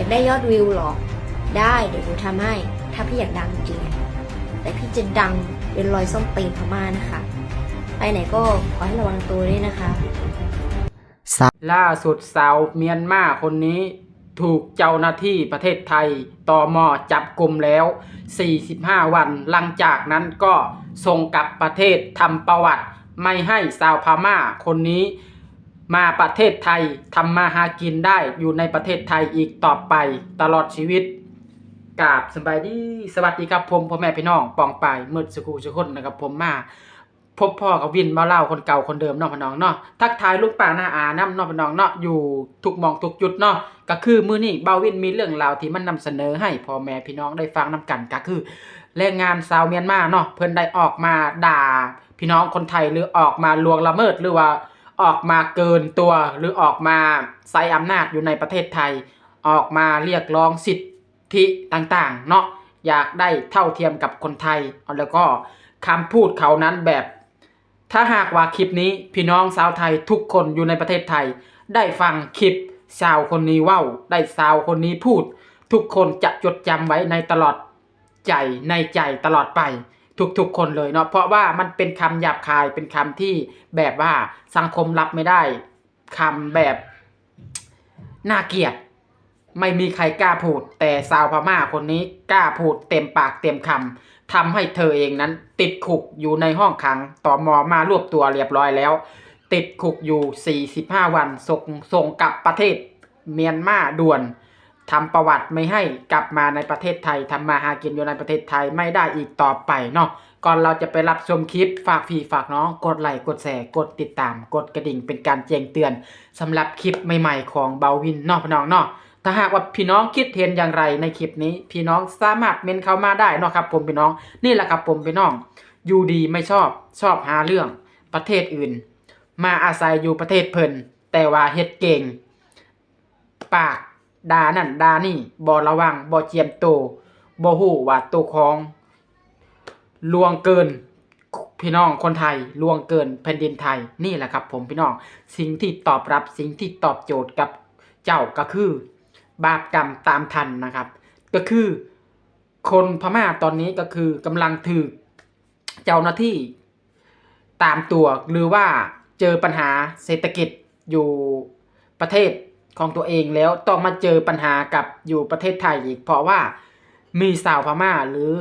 อยากได้ยอดวิวหรอ ได้เดี๋ยวหนูทำให้ ถ้าพี่อยากดังจริงๆแต่พี่จะดังเป็นรอยส้มตีนพม่านะคะ ไปไหนก็ขอให้ระวังตัวด้วยนะคะล่าสุดสาวเมียนมาคนนี้ถูกเจ้าหน้าที่ประเทศไทยตอมอจับกลุ่มแล้ว 45 วัน หลังจากนั้นก็ส่งกลับประเทศทำประวัติ ไม่ให้สาวพม่าคนนี้ มาประเทศไทยทำมาหากินได้อยู่ในประเทศไทยอีกต่อไปตลอดชีวิตกาบสบายดีสวัสดีครับผมพ่อแม่พี่น้องปองไปายมืดสกูสุคนนะครับผมมาพบพ่อกับวินมาเล่าคนเก่าคนเดิมเนาะพี่น้องเนาะทักทายลูกป่าหน้าอาน้ำเนาะพี่น้องเนาะอยู่ทุกมองทุกจุดเนาะก็คือมื้อนี้เบาวินมีเรื่องราวที่มันนำเสนอให้พ่อแม่พี่น้องได้ฟังนํกันก็คือแรงงานชาวเมียนมาเนาะเพิ่นได้ออกมาด่าพี่น้องคนไทยหรือออกมาลวงละเมิดหรือว่า ออกมาเกินตัวหรือออกมาใช้อำนาจอยู่ในประเทศไทย ออกมาเรียกร้องสิทธิต่างๆ เนาะอยากได้เท่าเทียมกับคนไทย แล้วก็คำพูดเขานั้นแบบ ถ้าหากว่าคลิปนี้พี่น้องชาวไทยทุกคนอยู่ในประเทศไทย ได้ฟังคลิปชาวคนนี้ว้าได้ชาวคนนี้พูด ทุกคนจะจดจำไว้ในตลอดใจในใจตลอดไป ทุกๆคนเลยเนาะเพราะว่ามันเป็นคำหยาบคายเป็นคำที่แบบว่าสังคมรับไม่ได้คำแบบน่าเกลียดไม่มีใครกล้าพูด แต่สาวพม่าคนนี้กล้าพูดเต็มปากเต็มคำทำให้เธอเองนั้น ติดคุกอยู่ในห้องขังต่อมอมารวบตัวเรียบร้อยแล้ว ติดคุกอยู่ 45 วันส่งส่งกลับประเทศเมียนมาด่วน ทำประวัติไม่ให้กลับมาในประเทศไทยทำมาหากินอยู่ในประเทศไทยไม่ได้อีกต่อไปเนาะก่อนเราจะไปรับชมคลิปฝากพี่ฝากน้อง กดไลค์กดแชร์กดติดตาม กดกระดิ่งเป็นการแจ้งเตือนสำหรับคลิปใหม่ๆของเบาวินเนาะพี่น้องเนาะถ้าหากว่าพี่น้องคิดเห็นอย่างไรในคลิปนี้ พี่น้องสามารถเมนเข้ามาได้เนาะครับ ผมพี่น้องนี่แหละครับผมพี่น้องอยู่ดีไม่ชอบชอบหาเรื่องประเทศอื่น มาอาศัยอยู่ประเทศเพิ่นแต่ว่าเฮ็ดเก่ง ปาก ดานั่นดานี่บ่ระวังบ่เจียมโตวบ่ฮู้ว่าตัวของลวงเกิน พี่น้องคนไทยลวงเกินแผ่นดินไทยนี่แหละครับ ผมพี่น้องสิ่งที่ตอบรับสิ่งที่ตอบโจทย์กับเจ้าก็คือ บาปกรรมตามทันนะครับ ก็คือ คนพม่าตอนนี้ก็คือกำลังถือเจ้าหน้าที่ตามตัวหรือว่าเจอปัญหาเศรษฐกิจอยู่ประเทศ ของตัวเองแล้วต้องมาเจอปัญหากับอยู่ประเทศไทยอีก เพราะว่ามีสาวพม่าหรือ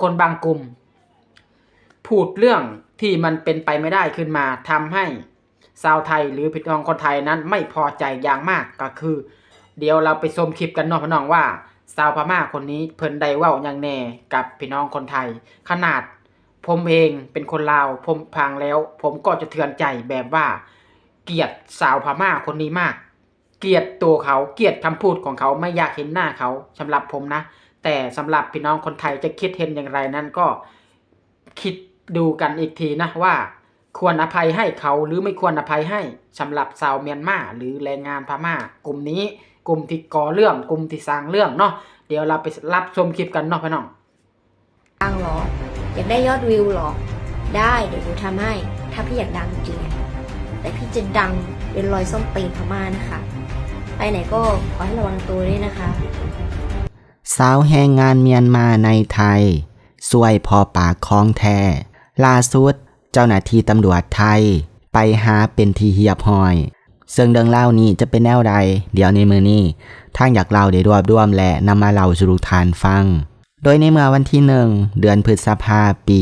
คนบางกลุ่ม พูดเรื่องที่มันเป็นไปไม่ได้ขึ้นมาทำให้ชาวไทยหรือพี่น้องคนไทยนั้นไม่พอใจอย่างมากก็คือ เดี๋ยวเราไปชมคลิปกันนาะพี่น้องว่าสาวพม่าคนนี้เพิ่นได้ว้าอย่างแน่กับพี่น้องคนไทย ขนาดผมเองเป็นคนลาวผมพังแล้ว ผมก็จะเทือนใจแบบว่า เกลียดสาวพม่าคนนี้มาก เกลียดตัวเขาเกลียดคำพูดของเขาไม่อยากเห็นหน้าเขาสำหรับผมนะ แต่สำหรับพี่น้องคนไทยจะคิดเห็นอย่างไรนั้นก็คิดดูกันอีกทีนะว่า ควรอภัยให้เขาหรือไม่ควรอภัยให้สำหรับชาวเมียนมาหรือแรงงานพม่า กลุ่มนี้กลุ่มที่ก่อเรื่องกลุ่มที่สร้างเรื่องเนาะเดี๋ยวเราไปรับชมคลิปกันเนาะพี่น้องดังเหรออยากได้ยอดวิวเหรอ ได้เดี๋ยวหนูทำให้ ถ้าพี่อยากดังจริงแต่พี่จะดังเป็นรอยส้มตีนพม่านะคะ ไปไหนก็ขอให้ระวังตัวด้วยนะคะ สาวแรงงานเมียนมาในไทยสวยพอปากคล้องแท้ล่าสุด เจ้าหน้าที่ตำรวจไทย ไปหาเป็นทีเหียบหอย ซึ่งเรื่องเล่านี้จะเป็นแนวใด เดี๋ยวในมือนี้ทางอยากเล่าได้รวบรวมและนำมาเล่าสู่ทุทานฟัง โดยในเมื่อวันที่หนึ่งเดือนพฤษภาปี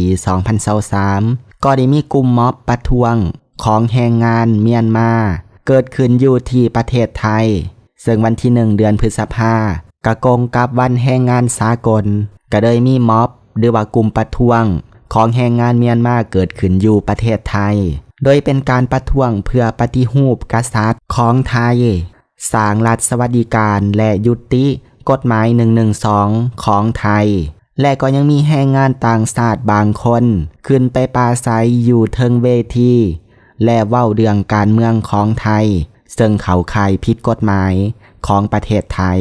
2023ก็ได้มีกลุ่มม็อบประท้วงของแรงงานเมียนมา เกิดขึ้นอยู่ที่ประเทศไทย ซึ่งวันที่หนึ่งเดือนพฤษภากะกงกับวันแรงงานสากล ก็เลยมีม็อบ หรือว่ากลุ่มประท้วง ของแรงงานเมียนมาเกิดขึ้นอยู่ประเทศไทย โดยเป็นการประท้วงเพื่อปฏิรูปกษัตริย์ของไทยสร้างรัฐสวัสดิการและยุติกฎหมาย 112 ของไทย และก็ยังมีแรงงานต่างชาติบางคน ขึ้นไปปราศัยอยู่เทิงเวที และเว้าเรื่องการเมืองของไทย ซึ่งเขาข่ายผิดกฎหมายของประเทศไทย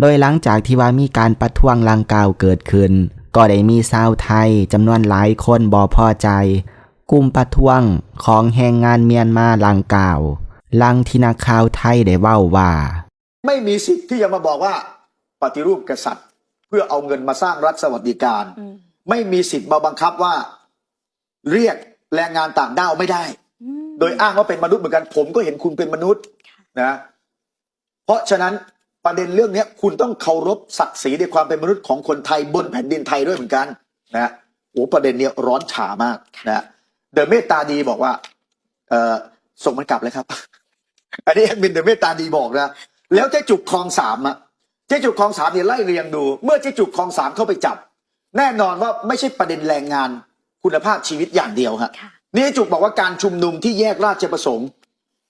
โดยหลังจากที่ว่ามีการประท้วงลังกล่าวเกิดขึ้น ก็ได้มีชาวไทยจำนวนหลายคนบ่พอใจกลุ่มประท้วงของแรงงานเมียนมาลังกล่าวลังที่นักข่าวไทยได้เว้าว่า ไม่มีสิทธิ์ที่จะมาบอกว่า ปฏิรูปกษัตริย์ เพื่อเอาเงินมาสร้างรัฐสวัสดิการอืมไม่มีสิทธิ์มาบังคับว่า เรียกแรงงานต่างด้าวไม่ได้อืม โดยอ้างว่าเป็นมนุษย์เหมือนกัน ผมก็เห็นคุณเป็นมนุษย์นะเพราะฉะนั้นประเด็นเรื่องเนี้ยคุณต้องเคารพศักดิ์ศรีในความเป็นมนุษย์ของคนไทยบนแผ่นดินไทยด้วยเหมือนกันนะโอ้ประเด็นเนี้ยร้อนฉามากนะเดอะเมตตาดีบอกว่า เออส่งมันกลับเลยครับ อันนี้แอดมินเดอะเมตตาดีบอกนะแล้วเจ๊จุกคลองสามอะเจ๊จุกคลองสามเนี่ยไล่เรียงดู เมื่อเจ๊จุกคลองสามเข้าไปจับ แน่นอนว่าไม่ใช่ประเด็นแรงงานคุณภาพชีวิตอย่างเดียวฮะค่ะ นี่จุกบอกว่าการชุมนุมที่แยกราชประสงค์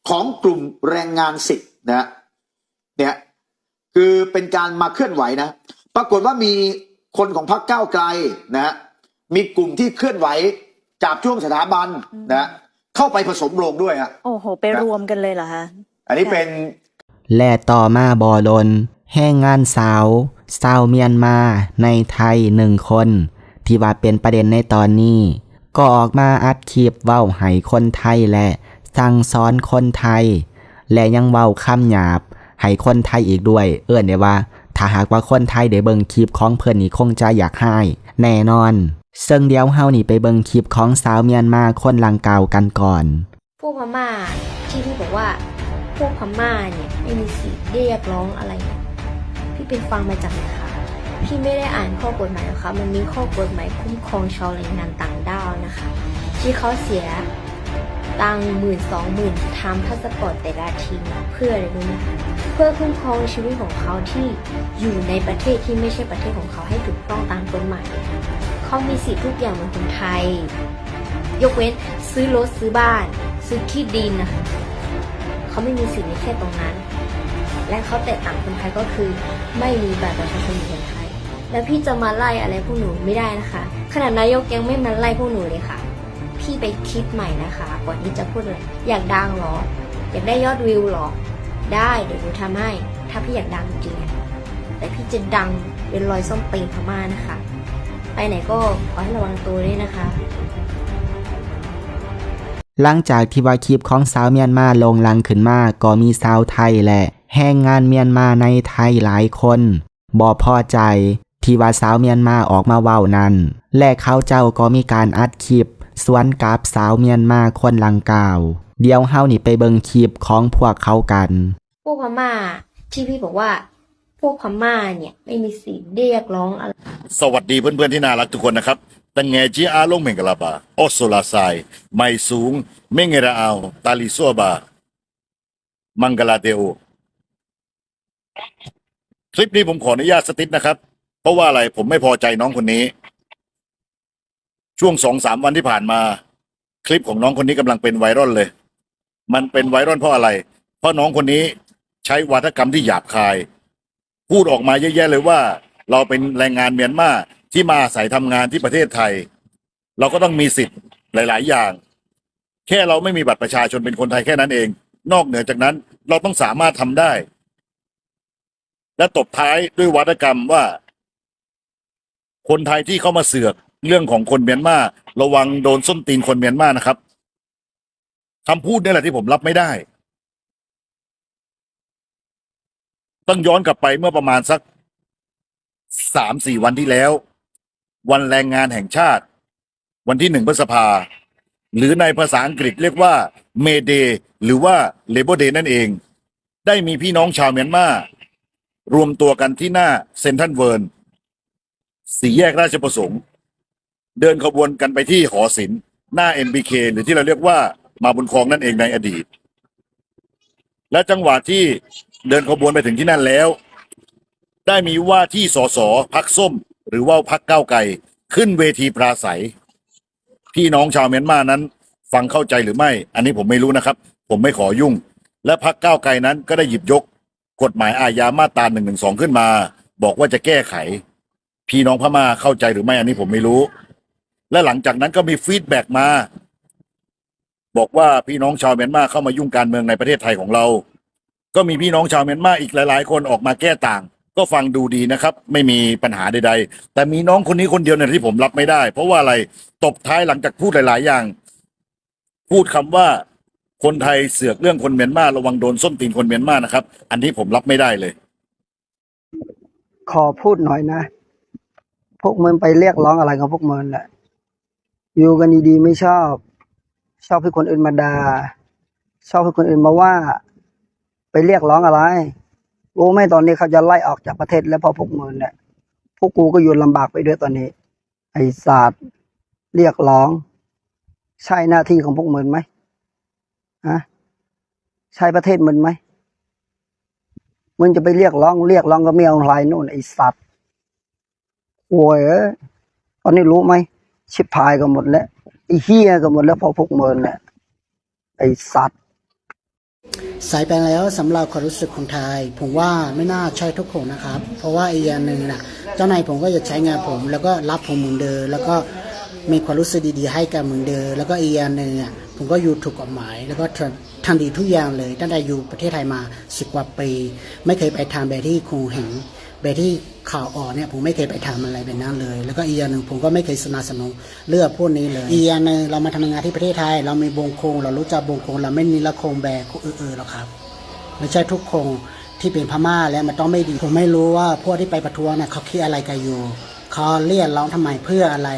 ของกลุ่มแรงงานสิทธิ์นะเนี่ยคือเป็นการมาเคลื่อนไหวนะ ปรากฏว่ามีคนของพรรคก้าวไกลนะมีกลุ่มที่เคลื่อนไหวจากช่วงสถาบันนะเข้าไปผสมโรงด้วยฮะโอ้โห ไปรวมกันเลยเหรอคะอันนี้เป็นและต่อมาบอลนแห้งงานสาวสาวเมียนมาในไทยหนึ่งคน ที่ว่าเป็นประเด็นในตอนนี้ ก็ออกมาอัดคลิปเว้าให้คนไทยและสั่งสอนคนไทย และยังเว้าคำหยาบให้คนไทยอีกด้วย เอื้อนได้ว่า ถ้าหากว่าคนไทยได้เบิ่งคลิปของเพิ่นนี่คงจะอยากให้แน่นอน ซึ่งเดี๋ยวเฮานี่ไปเบิ่งคลิปของสาวเมียนมาคนลังเก่ากันก่อน พวกพม่าที่พี่บอกว่าพวกพม่าเนี่ยไม่มีสิทธิ์เรียกร้องอะไรเนี่ยพี่เป็นฟังมาจากไหนคะ พี่ไม่ได้อ่านข้อกฎหมายหรอกคะมันมีข้อกฎหมายคุ้มครองชาวแรงงานต่างด้าวนะคะ ที่เขาเสียตังหมื่นสองหมื่นทำพาสปอร์ตแต่ละทีเพื่ออะไรรู้ไหมเพื่อคุ้มครองชีวิตของเขาที่อยู่ในประเทศที่ไม่ใช่ประเทศของเขาให้ถูกต้องตามกฎหมายเขามีสิทธิ์ทุกอย่างเหมือนคนไทย ยกเว้นซื้อรถซื้อบ้าน ซื้อที่ดินนะคะเขาไม่มีสิทธิ์ในแค่ตรงนั้น และเขาแตกต่างคนไทยก็คือไม่มีบัตรประชาชนเหมือนคน แล้วพี่จะมาไล่อะไรพวกหนูไม่ได้นะคะ ขนาดนายกยังไม่มาไล่พวกหนูเลยค่ะ พี่ไปคิดใหม่นะคะก่อนที่จะพูดอะไรอยากดังหรอ อยากได้ยอดวิวหรอ ได้เดี๋ยวหนูทำให้ ถ้าพี่อยากดังจริงแต่พี่จะดังเป็นรอยส้มตีนพม่านะคะ ไปไหนก็ขอให้ระวังตัวด้วยนะคะหลังจากที่ว่าคลิปของสาวเมียนมาลงลังขึ้นมาก็มีสาวไทยแหละแรงงานเมียนมาในไทยหลายคนบ่พอใจ ที่ว่าสาวเมียนมาออกมาเว้านั้น และเขาเจ้าก็มีการอัดคลิป สวนกับสาวเมียนมาคนลังกล่าว เดี๋ยวเฮานี่ไปเบิ่งคลิปของพวกเขากัน พวกพม่าที่พี่บอกว่า พวกพม่าเนี่ยไม่มีสิทธิ์เรียกร้องอะไร สวัสดีเพื่อนๆที่น่ารักทุกคนนะครับ ตังแงจีอาลงเมงกลาบาออสโซลาไซไม่สูง เมงเงราอาว ตาลิซัวบา มังกลาเตโอคลิปนี้ผมขออนุญาตสติดนะครับ เพราะว่าอะไรผมไม่พอใจน้องคนนี้ ช่วงสองสามวันที่ผ่านมา คลิปของน้องคนนี้กำลังเป็นไวรัลเลย มันเป็นไวรัลเพราะอะไร เพราะน้องคนนี้ใช้วาทกรรมที่หยาบคาย พูดออกมาเยอะแยะเลยว่า เราเป็นแรงงานเมียนมาที่มาอาศัยทำงานที่ประเทศไทย เราก็ต้องมีสิทธิ์หลาย ๆ อย่าง แค่เราไม่มีบัตรประชาชนเป็นคนไทยแค่นั้นเอง นอกเหนือจากนั้นเราต้องสามารถทำได้ และตบท้ายด้วยวัฒกรรมว่า คนไทยที่เข้ามาเสือกเรื่องของคนเมียนมาระวังโดนส้นตีนคนเมียนมานะครับคำพูดนี่แหละที่ผมรับไม่ได้ ต้องย้อนกลับไปเมื่อประมาณสักสามสี่วันที่แล้ว วันแรงงานแห่งชาติ วันที่หนึ่งพฤษภา หรือในภาษาอังกฤษเรียกว่าเมเดหรือว่าเลเบอร์เดนั่นเอง ได้มีพี่น้องชาวเมียนมารวมตัวกันที่หน้าเซนทรัลเวิร์น สี่แยกราชประสงค์ เดินขบวนกันไปที่หอศิลป์หน้า MBK หรือที่เราเรียกว่ามาบุญครองนั่นเองในอดีต และจังหวะที่เดินขบวนไปถึงที่นั่นแล้ว ได้มีว่าที่สสพักส้ม หรือว่าพักเก้าวไกลขึ้นเวทีปราศัย พี่น้องชาวเมียนมานั้น ฟังเข้าใจหรือไม่ อันนี้ผมไม่รู้นะครับ ผมไม่ขอยุ่ง และพักก้าวไกลนั้นก็ได้หยิบยก กฎหมายอาญามาตราหนึ่งหนึ่งสองขึ้นมา บอกว่าจะแก้ไข พี่น้องพม่าเข้าใจหรือไม่อันนี้ผมไม่รู้ และหลังจากนั้นก็มีฟีดแบ็กมา บอกว่าพี่น้องชาวเมียนมาเข้ามายุ่งการเมืองในประเทศไทยของเรา ก็มีพี่น้องชาวเมียนมาอีกหลาย ๆ คนออกมาแก้ต่าง ก็ฟังดูดีนะครับ ไม่มีปัญหาใด ๆ แต่มีน้องคนนี้คนเดียวเนี่ยที่ผมรับไม่ได้ เพราะว่าอะไรตบท้ายหลังจากพูดหลาย ๆ อย่าง พูดคำว่าคนไทยเสือกเรื่องคนเมียนมาระวังโดนส้นตีนคนเมียนมานะครับ อันนี้ผมรับไม่ได้เลย ขอพูดหน่อยนะ วกมึงไปเรียกร้องอะไรกับพวกมึงแหละอยู่กันดีๆไม่ชอบ ชอบให้คนอื่นมาดา่าชอบให้คนอื่นมาว่า ไปเรียกร้องอะไรรู้ไหมตอนนี้เขาจะไล่ออกจากประเทศแล้วเพราะพวกมึงเนี่ยพวกกูก็อยู่ลำบากไปด้วยตอนนี้ ไอศาสตร์เรียกร้อง ใช่หน้าที่ของพวกมึงไหมฮะใช่ประเทศมึงไหมมึงจะไปเรียกร้อง เรียกร้องก็ไม่เอาอะไรนู่นไอสัตว์ โวยเอ้ยตอนนี้รู้ไหม ชิบพายกันหมดแล้ว ไอ้เฮียกันหมดแล้วพอพวกมึงเนี่ยไอ้สัตว์ สายไปแล้วสำหรับความรู้สึกของไทย ผมว่าไม่น่าใช่ทุกคนนะครับ เพราะว่าอีกอย่างหนึ่งนะเจ้านายผมก็จะใช้งานผม แล้วก็รับผมเหมือนเดิมแล้วก็มีความรู้สึกดีๆให้กันเหมือนเดิมแล้วก็อีกอย่างหนึ่งอะผมก็อยู่ถูกกฎหมาย แล้วก็ทำดีทุกอย่างเลย ตั้งแต่อยู่ประเทศไทยมาสิบกว่าปี ไม่เคยไปทำแบบที่คงเห็น แบบที่ข่าวออกเนี่ยผมไม่เคยไปทำอะไรแบบนั้นเลย แล้วก็อีกอย่างหนึ่งผมก็ไม่เคยสนับสนุนเรื่องพวกนี้เลย อีกอย่างหนึ่งเรามาทำงานที่ประเทศไทย เรามีวงโคง เรารู้จักวงโคง เราไม่นิรโคงแบบคนอื่นๆหรอกครับไม่ใช่ทุกคนที่เป็นพม่าแล้วมันต้องไม่ดี ผมไม่รู้ว่าพวกที่ไปประท้วงเนี่ยเขาคิดอะไรกันอยู่เขาเรียกร้องทำไมเพื่ออะไร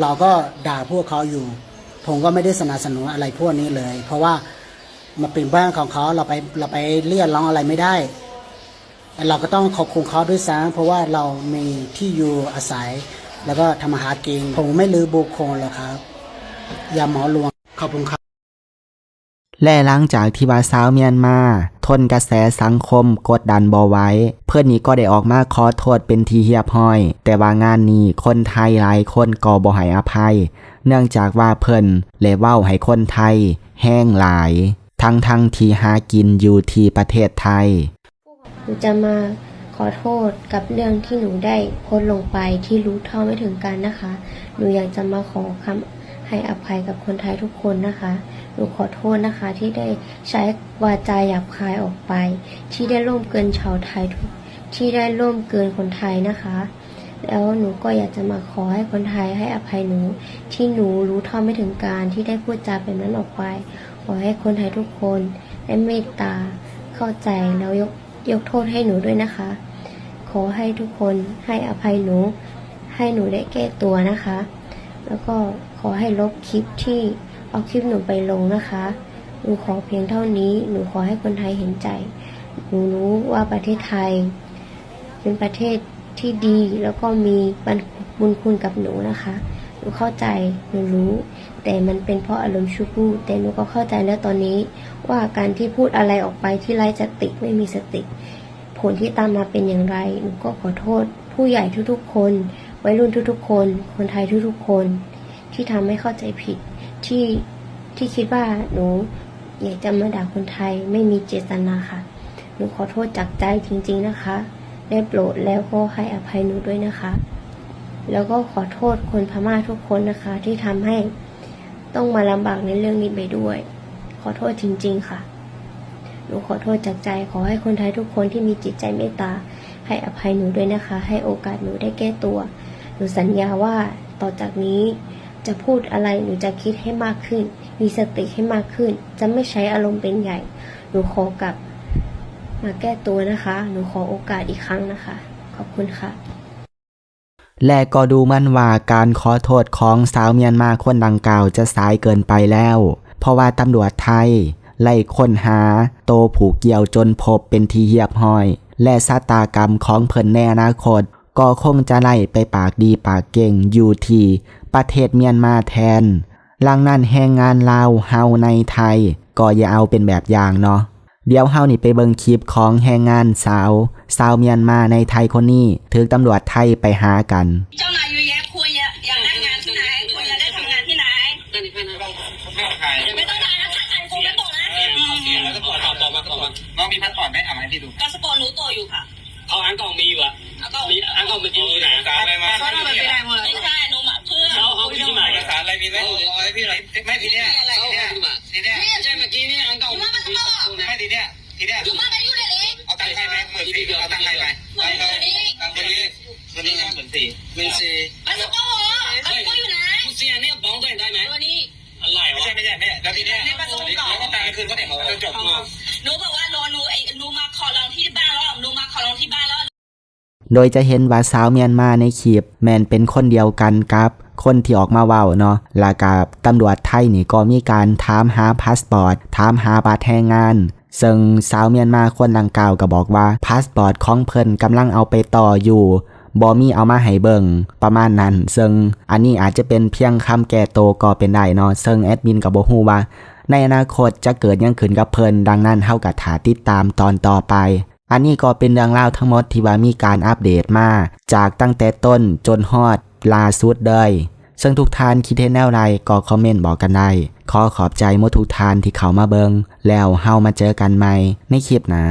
เราก็ด่าพวกเขาอยู่ ผมก็ไม่ได้สนับสนุนอะไรพวกนี้เลย เพราะว่ามันเป็นบ้านของเขาเราไปเราไปเรียกร้องอะไรไม่ได้ เราก็ต้องขอบคุณเขาด้วยซ้ำเพราะว่าเรามีที่อยู่อาศัย แล้วก็ทำมาหากินผมไม่ลือบุคคลหรอกครับอย่าหมอลวงขอบคุณครับและหลังจากที่ว่าสาวเมียนมา ทนกระแสสังคมกดดันบอไว้ เพื่อนนี้ก็ได้ออกมาขอโทษเป็นทีเฮียบห้อย แต่ว่างานนี้คนไทยหลายคนก็บ่ให้อภัย เนื่องจากว่าเพิ่นเลเว้าให้คนไทย แห้งหลาย ทั้งทั้งที่หากินอยู่ที่ประเทศไทย หนูจะมาขอโทษกับเรื่องที่หนูได้โพสต์ลงไปที่รู้เท่าไม่ถึงการนะคะ หนูอยากจะมาขอคำให้อภัยกับคนไทยทุกคนนะคะ หนูขอโทษนะคะที่ได้ใช้วาจาหยาบคายออกไป ที่ได้ร่วมเกินชาวไทยทุกที่ได้ร่วมเกินคนไทยนะคะ แล้วหนูก็อยากจะมาขอให้คนไทยให้อภัยหนู ที่หนูรู้เท่าไม่ถึงการที่ได้พูดจาแบบนั้นออกไป ขอให้คนไทยทุกคนได้เมตตาเข้าใจแล้วยก ยกโทษให้หนูด้วยนะคะ ขอให้ทุกคนให้อภัยหนู ให้หนูได้แก้ตัวนะคะ แล้วก็ขอให้ลบคลิปที่เอาคลิปหนูไปลงนะคะ หนูขอเพียงเท่านี้ หนูขอให้คนไทยเห็นใจ หนูรู้ว่าประเทศไทย เป็นประเทศที่ดีแล้วก็มีบุญคุณกับหนูนะคะ นูเข้าใจหนูรู้ แต่มันเป็นเพราะอารมณ์ชั่ววูบแต่หนูก็เข้าใจแล้วตอนนี้ ว่าการที่พูดอะไรออกไปที่ไร้สติไม่มีสติ ผลที่ตามมาเป็นอย่างไรหนูก็ขอโทษ ผู้ใหญ่ทุกๆ คนวัยรุ่นทุกๆ คน คนไทยทุกๆ คน ที่ทำให้เข้าใจผิดที่ที่คิดว่าหนูอยากจะมาด่าคนไทยไม่มีเจตนาค่ะ หนูขอโทษจากใจจริงๆนะคะ ได้โปรดแล้วก็ให้อภัยหนูด้วยนะคะ แล้วก็ขอโทษคนพม่าทุกคนนะคะ ที่ทำให้ต้องมาลำบากในเรื่องนี้ไปด้วย ขอโทษจริง ๆ ค่ะ หนูขอโทษจากใจ ขอให้คนไทยทุกคนที่มีจิตใจเมตตา ให้อภัยหนูด้วยนะคะ ให้โอกาสหนูได้แก้ตัว หนูสัญญาว่าต่อจากนี้จะพูดอะไรหนูจะคิดให้มากขึ้น มีสติให้มากขึ้น จะไม่ใช้อารมณ์เป็นใหญ่ หนูขอกลับมาแก้ตัวนะคะ หนูขอโอกาสอีกครั้งนะคะ ขอบคุณค่ะ และก็ดูมั่นว่าการขอโทษของสาวเมียนมาคนดังกล่าวจะสายเกินไปแล้ว เพราะว่าตำรวจไทย ไล่ค้นหา โตผูกเกี่ยวจนพบเป็นทีเหียบห้อย และสตากรรมของเพิ่นแน่นาคต ก็คงจะไล่ไปปากดีปากเก่งอยู่ที่ประเทศเมียนมาแทนหลังนั้นแหงงานลาวเฮาในไทย ก็อย่าเอาเป็นแบบอย่างเนาะ เดี๋ยวเฮานี่ไปเบิ่งคลิปของแรงงานสาว สาวเมียนมาในไทยคนนี้ถึกตำรวจไทยไปหากัน เจ้านายเยอะแยะคุณอยากอยากได้งานที่ไหนคุณอยากได้ทำงานที่ไหน ไม่ต้องถ่ายนะถ้าถ่ายคงไม่บอกนะแล้วก็ปอดต่อมาต่อมาน้องมีพาสปอร์ตไหมเอามาให้พี่ดูพาสปอร์ตหนูตัวอยู่ค่ะเอาอันกล่องมีอยู่อะแล้วก็มีอันกล่องเมื่อกี้อยู่ไหนสารอะไรมาก็ทำไปได้หมดเลยไม่ใช่หนูมาเพื่อเอาเอาที่ไหนสารอะไรมีไหมเอาให้พี่หน่อยไม่ทีเนี้ยทีเนี้ยทีเนี้ยใช่เมื่อกี้นี่อันกล่องไม่ ทีเนี้ยทีเนี้ยอยู่มาได้อยู่เดี๋ยวนี้เอาตังค์ใครไปหมื่นสี่เอาตังค์ใครไปตังค์ใครตังค์คนนี้คนนี้หมื่นสี่หมื่นสี่พาสปอร์ตพาสปอร์ตอยู่ไหนกูเสียเนี่ยบ้องตัวเองได้ไหมตัวนี้อะไรวะไม่ใช่ไม่ใช่ไม่ใช่แล้วทีเนี้ยแล้วก็ตังค์คืนก็ได้จนจบหนูบอกว่าหนูหนูไอ้หนูมาขอลองที่บ้านแล้วหนูมาขอลองที่บ้านแล้วโดยจะเห็นว่าสาวเมียนมาในคลิปแมนเป็นคนเดียวกันกับ คนที่ออกมาเว้าเนาะและกับตำรวจไทยนี่ก็มีการถามหาพาสปอร์ตถามหาบัตรแรงงานซึ่งสาวเมียนมาคนดังกล่าวก็บอกว่าพาสปอร์ตของเพิ่นกำลังเอาไปต่ออยู่บ่มีเอามาให้เบิงประมาณนั้น ซึ่งอันนี้อาจจะเป็นเพียงคำแก้โตก็เป็นได้เนาะซึ่งแอดมินก็บ่ฮู้ว่า ในอนาคตจะเกิดยังขึ้นกับเพิ่นดังนั้นเฮาก็ถาติดตามตอนต่อไป อันนี้ก็เป็นเรื่องราทั้งหมดที่ว่ามีการอัปเดตมา จากตั้งแต่ต้นจนฮอดลาสุดเลย ซึ่งทุกท่านคิดเห็นแนวใดก็คอมเมนต์บอกกันได้ ขอขอบใจมดทุกท่านที่เขามาเบิงแล้วเฮามาเจอกันใหม่ในคลิปหน้า